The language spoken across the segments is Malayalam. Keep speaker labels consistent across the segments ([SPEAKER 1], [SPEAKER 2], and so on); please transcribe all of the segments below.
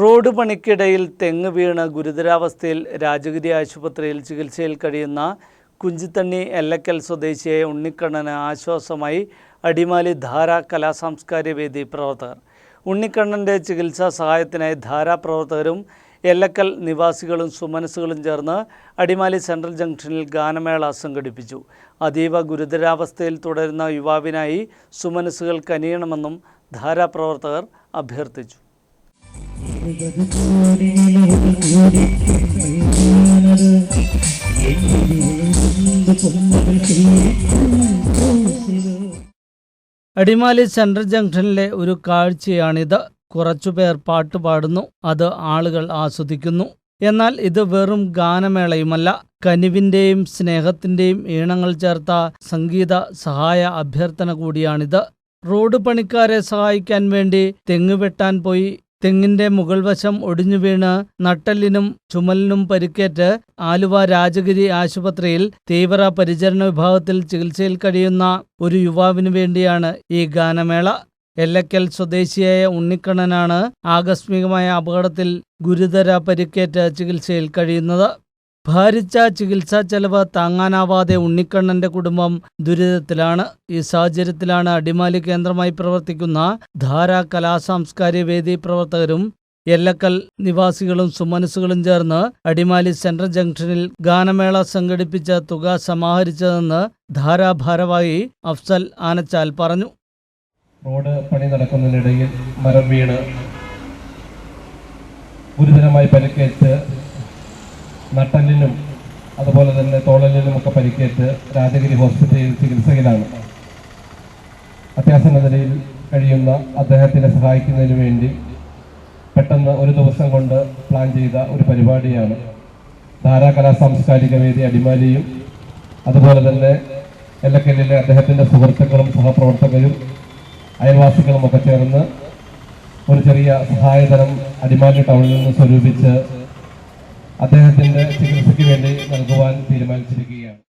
[SPEAKER 1] റോഡ് പണിക്കിടയിൽ തെങ്ങ് വീണ് ഗുരുതരാവസ്ഥയിൽ രാജഗിരി ആശുപത്രിയിൽ ചികിത്സയിൽ കഴിയുന്ന കുഞ്ചിത്തണ്ണി എല്ലക്കൽ സ്വദേശിയായ ഉണ്ണിക്കണ്ണന് ആശ്വാസമായി അടിമാലി ധാര കലാസാംസ്കാരിക വേദി പ്രവർത്തകർ. ഉണ്ണിക്കണ്ണന്റെ ചികിത്സാ സഹായത്തിനായി ധാര പ്രവർത്തകരും എല്ലക്കൽ നിവാസികളും സുമനസ്സുകളും ചേർന്ന് അടിമാലി സെൻട്രൽ ജംഗ്ഷനിൽ ഗാനമേള സംഘടിപ്പിച്ചു. അതീവ ഗുരുതരാവസ്ഥയിൽ തുടരുന്ന യുവാവിനായി സുമനസ്സുകൾ കനിയണമെന്നും ധാര പ്രവർത്തകർ അഭ്യർത്ഥിച്ചു. അടിമാലി സെൻട്രൽ ജംഗ്ഷനിലെ ഒരു കാഴ്ചയാണിത്. കുറച്ചുപേർ പാട്ട് പാടുന്നു. അത് ആളുകൾ ആസ്വദിക്കുന്നു. എന്നാൽ ഇത് വെറും ഗാനമേളയുമല്ല. കനിവിന്റെയും സ്നേഹത്തിന്റെയും ഈണങ്ങൾ ചേർത്ത സംഗീത സഹായ അഭ്യർത്ഥന കൂടിയാണിത്. റോഡ് പണിക്കാരെ സഹായിക്കാൻ വേണ്ടി തെങ്ങുവെട്ടാൻ പോയി തെങ്ങിന്റെ മുകൾ വശം ഒടിഞ്ഞു വീണ് നട്ടെല്ലിനും ചുമലിനും പരിക്കേറ്റ് ആലുവ രാജഗിരി ആശുപത്രിയിൽ തീവ്ര പരിചരണ വിഭാഗത്തിൽ ചികിത്സയിൽ കഴിയുന്ന ഒരു യുവാവിനു വേണ്ടിയാണ് ഈ ഗാനമേള. എല്ലക്കൽ സ്വദേശിയായ ഉണ്ണിക്കണ്ണനാണ് ആകസ്മികമായ അപകടത്തിൽ ഗുരുതര പരിക്കേറ്റ് ചികിത്സയിൽ കഴിയുന്നത്. ഭാരിച്ച ചികിത്സാ ചെലവ് താങ്ങാനാവാതെ ഉണ്ണിക്കണ്ണന്റെ കുടുംബം ദുരിതത്തിലാണ്. ഈ സാഹചര്യത്തിലാണ് അടിമാലി കേന്ദ്രമായി പ്രവർത്തിക്കുന്ന ധാര കലാസാംസ്കാരിക വേദി പ്രവർത്തകരും എല്ലക്കൽ നിവാസികളും സുമനസുകളും ചേർന്ന് അടിമാലി സെൻട്രൽ ജംഗ്ഷനിൽ ഗാനമേള സംഘടിപ്പിച്ച തുക സമാഹരിച്ചതെന്ന് ധാരാ ഭാരവാഹി അഫ്സൽ ആനച്ചാൽ പറഞ്ഞു.
[SPEAKER 2] റോഡ് പണി നടക്കുന്നതിനിടയിൽ മരം വീണ് ഗുരുതരമായി പരിക്കേറ്റ് നട്ടലിനും അതുപോലെ തന്നെ തോളലിനും ഒക്കെ പരിക്കേറ്റ് രാജഗിരി ഹോസ്പിറ്റലിൽ ചികിത്സയിലാണ് അത്യാസന്ന നിലയിൽ കഴിയുന്ന അദ്ദേഹത്തിനെ സഹായിക്കുന്നതിന് വേണ്ടി പെട്ടെന്ന് ഒരു ദിവസം കൊണ്ട് പ്ലാൻ ചെയ്ത ഒരു പരിപാടിയാണ്. ധാരാകലാ സാംസ്കാരിക വേദി അടിമാലിയും അതുപോലെ തന്നെ എല്ലക്കല്ലിലെ അദ്ദേഹത്തിന്റെ സുഹൃത്തുക്കളും സഹപ്രവർത്തകരും അയൽവാസികളും ഒക്കെ ചേർന്ന് ഒരു ചെറിയ സഹായധനം അടിമാലി ടൗണിൽ നിന്ന് സ്വരൂപിച്ച് അദ്ദേഹത്തിന്റെ ചികിത്സയ്ക്ക് വേണ്ടി നൽകുവാൻ തീരുമാനിച്ചിരിക്കുകയാണ്.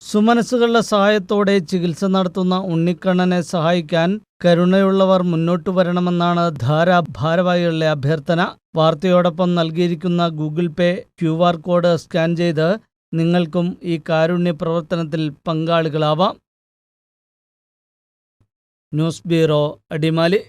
[SPEAKER 1] സുമനസ്സുകളുടെ സഹായത്തോടെ ചികിത്സ നടത്തുന്ന ഉണ്ണിക്കണ്ണനെ സഹായിക്കാൻ കരുണയുള്ളവർ മുന്നോട്ടു വരണമെന്നാണ് ധാരാ ഭാരവാഹികളുടെ അഭ്യർത്ഥന. വാർത്തയോടൊപ്പം നൽകിയിരിക്കുന്ന Google pay Q R code scan ചെയ്ത് നിങ്ങൾക്കും ഈ കാരുണ്യ പ്രവർത്തനത്തിൽ പങ്കാളികളാവാം. News bureau Adimali.